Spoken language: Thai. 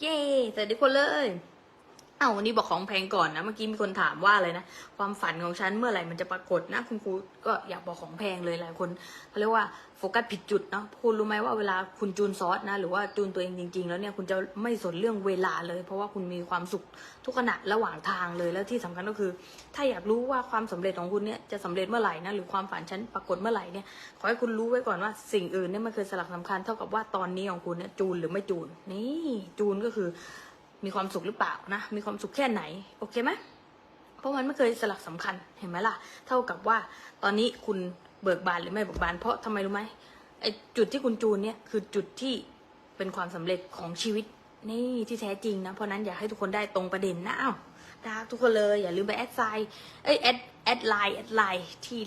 เย้สวัสดีคนเลย อ้าววันนี้บอกของแพงก่อนนะ เมื่อกี้มีคนถามว่าอะไรนะ ความฝันของฉันเมื่อไหร่มันจะปรากฏนะ คุณครูก็อยากบอกของแพงเลยหลายคนเขาเรียกว่าโฟกัสผิดจุดเนาะคุณรู้ไหมว่าเวลาคุณจูนซอสนะ หรือว่าจูนตัวเองจริง ๆ แล้วเนี่ยคุณจะไม่สนเรื่องเวลาเลย เพราะว่าคุณมีความสุขทุกขณะระหว่างทางเลยแล้วที่สำคัญก็คือ ถ้าอยากรู้ว่าความสำเร็จของคุณเนี่ยจะสำเร็จเมื่อไหร่นะหรือความฝันฉันปรากฏเมื่อไหร่เนี่ยขอให้คุณรู้ไว้ก่อนว่าสิ่งอื่นเนี่ยมันคือสลักสำคัญเท่ากับว่าตอนนี้ของคุณเนี่ยจูนหรือไม่จูนนี่จูนก็คือ มีความสุขหรือเปล่านะ มีความสุขแค่ไหน โอเคไหมเพราะมันไม่เคยสลักสำคัญเห็นไหมล่ะ เท่ากับว่าตอนนี้คุณเบิกบานหรือไม่เบิกบาน เพราะทำไมรู้ไหมไอจุดที่คุณจูนเนี่ยคือจุดที่เป็นความสำเร็จของชีวิตนี่ที่แท้จริงนะ เพราะนั้นอยากให้ทุกคนได้ตรงประเด็นนะอ้าวดาทุกคนเลยอย่าลืมไปแอดไซน์เอ้ยแอดแอดไลน์แอดไลน์ที่